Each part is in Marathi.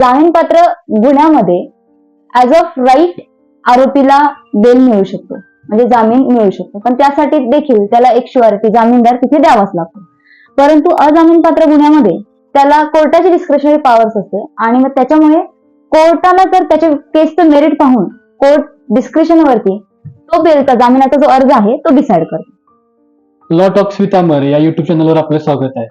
जामीनपात्र गुन्ह्यामध्ये ऍज ऑफ राईट आरोपीला बेल मिळू शकतो. म्हणजे जामीन मिळू शकतो. पण त्यासाठी देखील त्याला एक शुअरिटी जामीनदार तिथे द्यावाच लागतो. परंतु अजामीनपात्र गुन्ह्यामध्ये त्याला कोर्टाची डिस्क्रिशनरी पॉवर्स असते आणि मग त्याच्यामुळे कोर्टाला जर त्याच्या केसचं मेरिट पाहून कोर्ट डिस्क्रिप्शन वरती तो बेलचा जामिनाचा जो अर्ज आहे तो डिसाईड करतो. लॉ टॉक्स विथ अमर या युट्यूब चॅनलवर आपलं स्वागत आहे.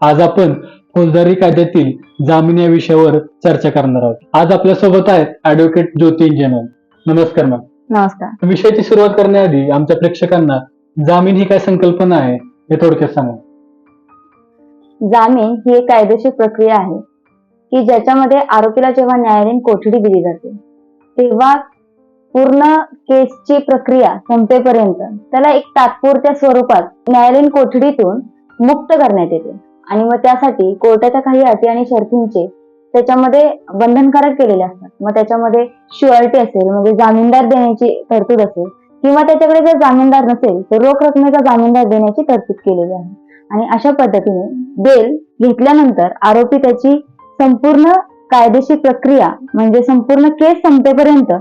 आज आपण फौजदारी कायद्यातील जामीन या विषयावर चर्चा करणार आहोत. आज आपल्यासोबत आहेत ऍडव्होकेट ज्योती इंजनर नमस्कार मॅम. नमस्कार. विषयाची सुरुवात करण्याआधी आमच्या प्रेक्षकांना जामीन ही काय संकल्पना आहे हे थोडक्यात सांगा. जामीन ही एक कायदेशीर प्रक्रिया आहे की ज्याच्यामध्ये आरोपीला जेव्हा न्यायालयीन कोठडी दिली जाते तेव्हा पूर्ण केसची प्रक्रिया संपेपर्यंत त्याला एक तात्पुरत्या स्वरूपात न्यायालयीन कोठडीतून मुक्त करण्यात येते. आणि मग त्यासाठी कोर्टाच्या काही अटी आणि शर्तींचे त्याच्यामध्ये बंधनकारक केलेले असतात. मग त्याच्यामध्ये शुअरिटी असेल म्हणजे जामीनदार देण्याची तरतूद असेल किंवा त्याच्याकडे जर जामीनदार नसेल तर रोख रकमेचा जामीनदार देण्याची तरतूद केलेली आहे. आणि अशा पद्धतीने बेल घेतल्यानंतर आरोपी त्याची संपूर्ण कायदेशीर प्रक्रिया म्हणजे संपूर्ण केस संपेपर्यंत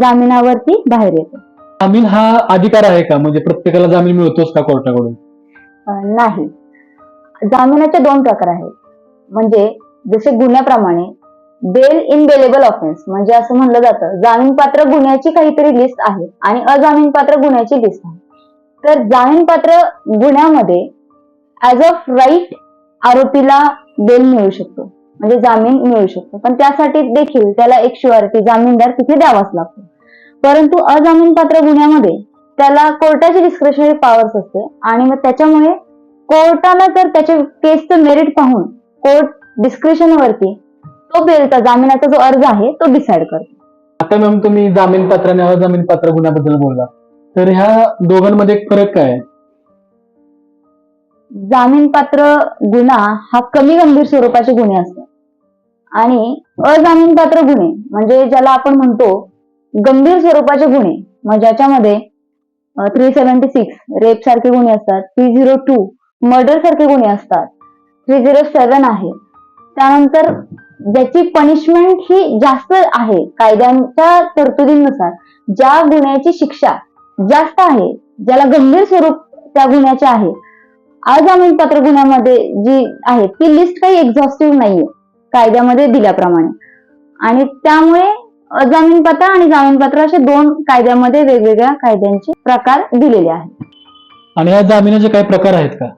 जामिनावरती बाहेर येतो. जामीन हा अधिकार आहे का? म्हणजे प्रत्येकाला जामीन मिळतोच का कोर्टाकडून? नाही. जामिनाचे दोन प्रकार आहेत. म्हणजे जसे गुन्ह्याप्रमाणे बेल इन बेलेबल ऑफेन्स म्हणजे असं म्हणलं जातं जामीनपात्र गुन्ह्याची काहीतरी लिस्ट आहे आणि अजामीनपात्र गुन्ह्याची लिस्ट आहे. तर जामीनपात्र गुन्ह्यामध्ये ऍज ऑफ राईट आरोपीला बेल मिळू शकतो. म्हणजे जामीन मिळू शकतो. पण त्यासाठी देखील त्याला एक शुअरिटी जामीनदार तिथे द्यावाच लागतो. परंतु अजामीनपात्र गुन्ह्यामध्ये त्याला कोर्टाची डिस्क्रिशनरी पॉवर्स असते आणि मग त्याच्यामुळे कोर्टाला जर त्याच्या केसचं मेरिट पाहून कोर्ट डिस्क्रिप्शन वरती तो बेलचा जामिनाचा जो अर्ज आहे तो डिसाईड करतो. आता मॅम तुम्ही जामीन पात्र आणि अजामीन पात्र गुन्ह्याबद्दल बोलला. तर ह्या दोघांमध्ये एक फरक काय? आहे जामीनपात्र गुन्हा हा कमी गंभीर स्वरूपाचे गुन्हे असतात. आणि अजामीनपात्र गुन्हे म्हणजे ज्याला आपण म्हणतो गंभीर स्वरूपाचे गुन्हे मग ज्याच्यामध्ये थ्री सेव्हन्टी सिक्स रेप सारखे गुन्हे असतात थ्री झिरो टू मर्डर सारखे गुन्हे असतात. थ्री झिरो सेव्हन आहे. त्यानंतर ज्याची पनिशमेंट ही जास्त आहे कायद्यांच्या तरतुदीनुसार ज्या गुन्ह्याची शिक्षा जास्त आहे ज्याला गंभीर स्वरूप त्या गुन्ह्याचे आहे. अजामीनपात्र गुन्ह्यामध्ये जी आहे ती लिस्ट काही एक्झॉस्टिव्ह नाहीये कायद्यामध्ये दिल्याप्रमाणे. आणि त्यामुळे अजामीनपात्र आणि जामीनपात्र असे दोन कायद्यामध्ये वेगवेगळ्या कायद्यांचे प्रकार दिलेले आहेत. आणि या जामिनाचे काही प्रकार आहेत का?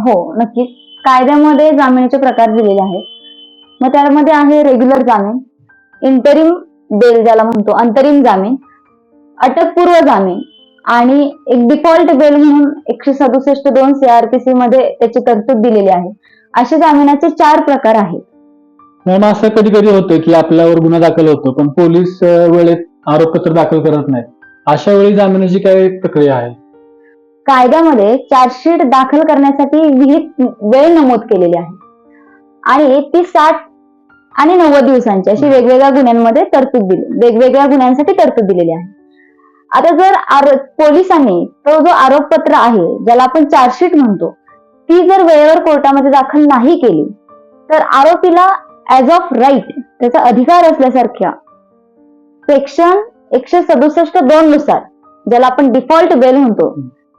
हो नक्कीच. कायद्यामध्ये जामिनाचे प्रकार दिलेले आहेत. मग त्यामध्ये आहे रेग्युलर जामीन इंटरिम बेल ज्याला म्हणतो अंतरिम जामीन अटकपूर्व जामीन आणि एक डिफॉल्ट बेल म्हणून एकशे सदुसष्ट दोन सीआरपीसी मध्ये त्याची तरतूद दिलेली आहे. असे जामिनाचे चार प्रकार आहेत. मॅम असं कधी कधी होतं की आपल्यावर गुन्हा दाखल होतो पण पोलीस वेळेत आरोपपत्र दाखल करत नाहीत. अशा वेळी जामिनाची काय प्रक्रिया आहे? कायद्यामध्ये चार्जशीट दाखल करण्यासाठी विहित वेळ नमूद केलेली आहे. आणि ती साठ आणि नव्वद दिवसांची अशी वेगवेगळ्या गुन्ह्यांमध्ये तरतूद दिली वेगवेगळ्या गुन्ह्यांसाठी तरतूद दिलेली आहे. आता जर आरो पोलिसांनी तो जो आरोपपत्र आहे ज्याला आपण चार्जशीट म्हणतो ती जर वेळेवर कोर्टामध्ये दाखल नाही केली तर आरोपीला ऍज ऑफ राईट त्याचा अधिकार असल्यासारख्या सेक्शन एकशे सदुसष्ट दोन नुसार ज्याला आपण डिफॉल्ट बेल म्हणतो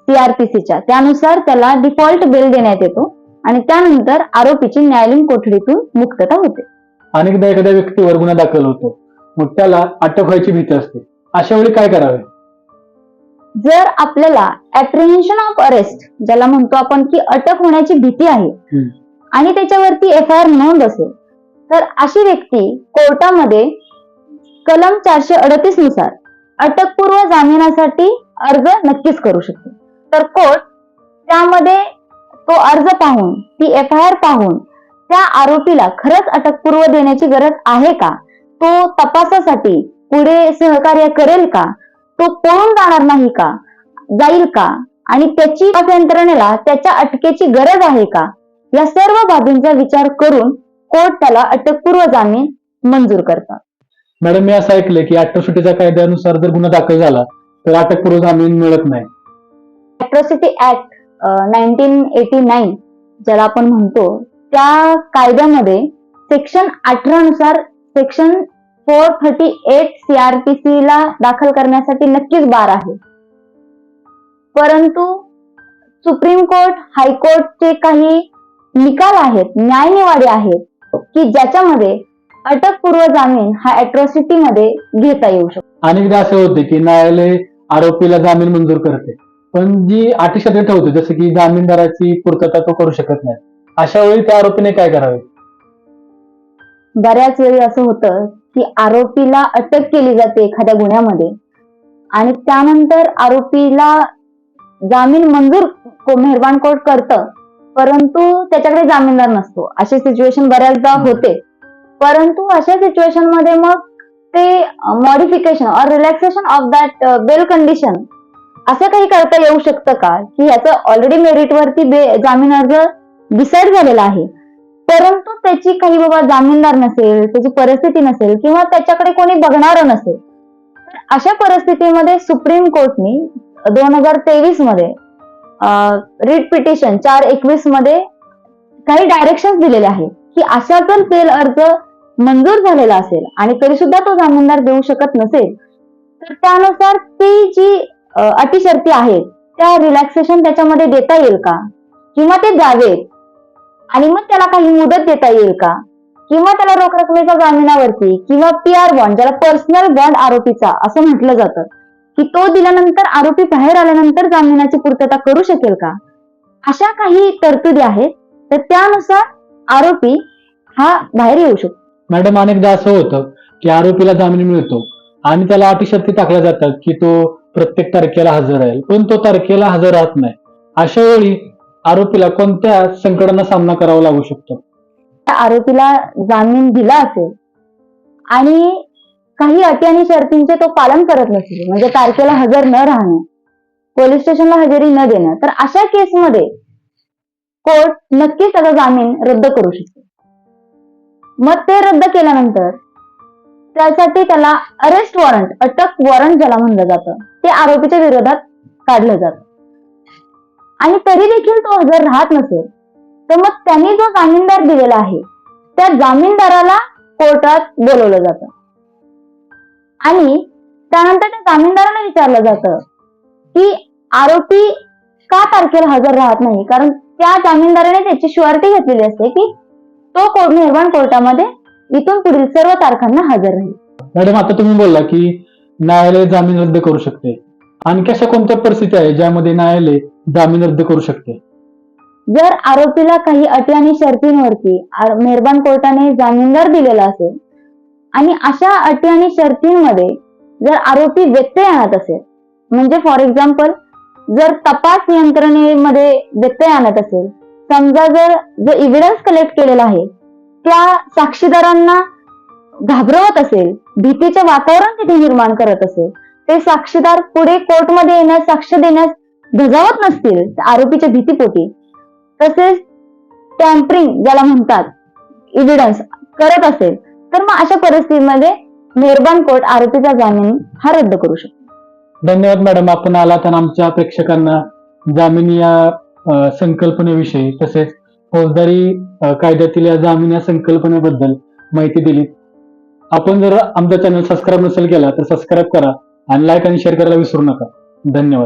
सीआरपीसीच्या त्यानुसार त्याला डिफॉल्ट बेल देण्यात येतो आणि त्यानंतर आरोपीची न्यायालयीन कोठडीतून मुक्तता होते. अनेकदा एखाद्या व्यक्तीवर गुन्हा दाखल होतो मग त्याला अटक व्हायची भीती असते. अशा वेळी काय करावे? जर आपल्याला अप्रिहेन्शन ऑफ अरेस्ट ज्याला म्हणतो आपण की अटक होण्याची भीती आहे. आणि त्याच्यावरती एफ आय आर नोंद असेल तर अशी व्यक्ती कोर्टामध्ये कलम चारशे अडतीसनुसार अटकपूर्व जामिनासाठी अर्ज नक्कीच करू शकते. तर कोर्ट त्यामध्ये तो अर्ज पाहून ती एफ आय आर पाहून त्या आरोपीला खरंच अटकपूर्व देण्याची गरज आहे का? तो तपासासाठी पुढे सहकार्य करेल का? तो पळून जाणार नाही का? जाईल का? आणि त्याची यंत्रणेला त्याच्या अटकेची गरज आहे का? या सर्व बाबींचा विचार करून कोर्ट त्याला अटकपूर्व जामीन मंजूर करतात. मॅडम मी असं ऐकलं की अठराशेच्या कायद्यानुसार जर गुन्हा दाखल झाला तर अटकपूर्व जामीन मिळत नाही. Atrocity act nineteen eighty nine ज्याला आपण म्हणतो त्या कायद्यामध्ये सेक्शन अठरा नुसार section four thirty eight CrPC ला दाखल करण्यासाठी नक्कीच बार आहे. परंतु सुप्रीम कोर्ट हायकोर्टचे काही निकाल आहेत न्यायनिवाडे आहेत की ज्याच्यामध्ये अटकपूर्व जामीन हा अॅट्रॉसिटी मध्ये घेता येऊ शकतो. अनेकदा असे होते की न्यायालय आरोपीला जामीन मंजूर करते. पण जी अटी शर्ती ठेवते जसं की जामीनदाराची पूर्तता तो करू शकत नाही अशा वेळी त्या आरोपीने काय करावे? बऱ्याच वेळी असं होतं की आरोपीला अटक केली जाते एखाद्या गुन्ह्यामध्ये आणि त्यानंतर आरोपीला जामीन मंजूर को- मेहरबान कोर्ट करतं? परंतु त्याच्याकडे जामीनदार नसतो. अशी सिच्युएशन बऱ्याचदा होते. परंतु अशा सिच्युएशनमध्ये मग ते modification or relaxation of that bail condition असं काही करता येऊ शकतं का? की ह्याचं ऑलरेडी मेरिटवरती वरती जामीन अर्ज डिसाईड झालेला आहे. परंतु त्याची काही बाबा जामीनदार नसेल त्याची परिस्थिती नसेल किंवा त्याच्याकडे कोणी बघणार नसेल तर अशा परिस्थितीमध्ये सुप्रीम कोर्टने दोन हजार तेवीसमध्ये रिट पिटिशन चार एकवीसमध्ये काही डायरेक्शन दिलेले आहेत की अशा जर तेल अर्ज मंजूर झालेला असेल आणि तरी सुद्धा तो जामीनदार देऊ शकत नसेल तर त्यानुसार ती जी अटी शर्ती आहेत त्या रिलॅक्सेशन त्याच्यामध्ये देता येईल का? किंवा ते द्यावेत आणि मग त्याला काही मुदत देता येईल का? किंवा त्याला रोख रकमेच्या जामिनावरती किंवा पी आर बॉन्ड ज्याला पर्सनल बॉन्ड आरोपीचा असं म्हटलं जातं की तो दिल्यानंतर आरोपी बाहेर आल्यानंतर जामिनाची पूर्तता करू शकेल का? अशा काही तरतुदी आहेत तर त्यानुसार आरोपी हा बाहेर येऊ शकतो. मॅडम अनेकदा असं होतं की आरोपीला जामीन मिळतो आणि त्याला अटी शर्ती टाकल्या जातात की तो प्रत्येक तारखेला हजर राहील. पण तो तारखेला हजर राहत नाही. अशा वेळी आरोपीला कोणत्या संकटांना सामना करावा लागू शकतो? त्या आरोपीला जामीन दिला असेल आणि काही अटी आणि शर्तींचे तो पालन करत नसेल. म्हणजे तारखेला हजर न राहणं पोलीस स्टेशनला हजेरी न देणं तर अशा केसमध्ये कोर्ट नक्कीच त्याचा जामीन रद्द करू शकतो. मग ते रद्द केल्यानंतर त्यासाठी त्याला अरेस्ट वॉरंट अटक वॉरंट ज्याला म्हणलं जातं ते आरोपीच्या विरोधात काढलं जात. आणि तरी देखील तो हजर राहत नसेल तर मग त्यांनी जो जामीनदार दिलेला आहे त्या जामीनदाराला कोर्टात बोलवलं जात. आणि त्यानंतर त्या जामीनदाराला विचारलं जातं की आरोपी का तारखेला हजर राहत नाही? कारण त्या जामीनदाराने त्याची शुअरिटी घेतलेली असते की तो कोर्ट निर्माण कोर्टामध्ये इथून पुढील सर्व तारखांना हजर राहील. मॅडम आता तुम्ही बोलला की न्यायालय जामीन रद्द करू शकते. आणखी अशा कोणत्या परिस्थिती आहे ज्यामध्ये न्यायालय जामीन रद्द करू शकते? जर आरोपीला काही अटी आणि शर्तींवरती मेहरबान कोर्टाने जामीनदार दिलेला असेल आणि अशा अटी आणि शर्तींमध्ये जर आरोपी व्यत्यय आणत असेल म्हणजे फॉर एक्झाम्पल जर तपास यंत्रणेमध्ये व्यत्यय आणत असेल समजा जर जो इव्हिडन्स कलेक्ट केलेला आहे त्या साक्षीदारांना घाबरवत असेल भीतीचे वातावरण तिथे निर्माण करत असेल ते साक्षीदार पुढे कोर्टमध्ये येण्यास साक्ष देण्यास धजावत नसतील आरोपीच्या भीतीपोटी. तसेच टॅम्परिंग ज्याला म्हणतात इव्हिडन्स करत असेल तर मग अशा परिस्थितीमध्ये मेहरबान कोर्ट आरोपीचा जामीन हा रद्द करू शकतो. धन्यवाद मॅडम आपण आलात आणि आमच्या प्रेक्षकांना जामीन या संकल्पनेविषयी तसेच फौजदारी कायद्यातील या जामीन या संकल्पनेबद्दल माहिती दिली आपण जर आमचा चॅनल सबस्क्राईब नसेल केला तर सबस्क्राईब करा आणि लाईक आणि शेअर करायला विसरू नका. धन्यवाद.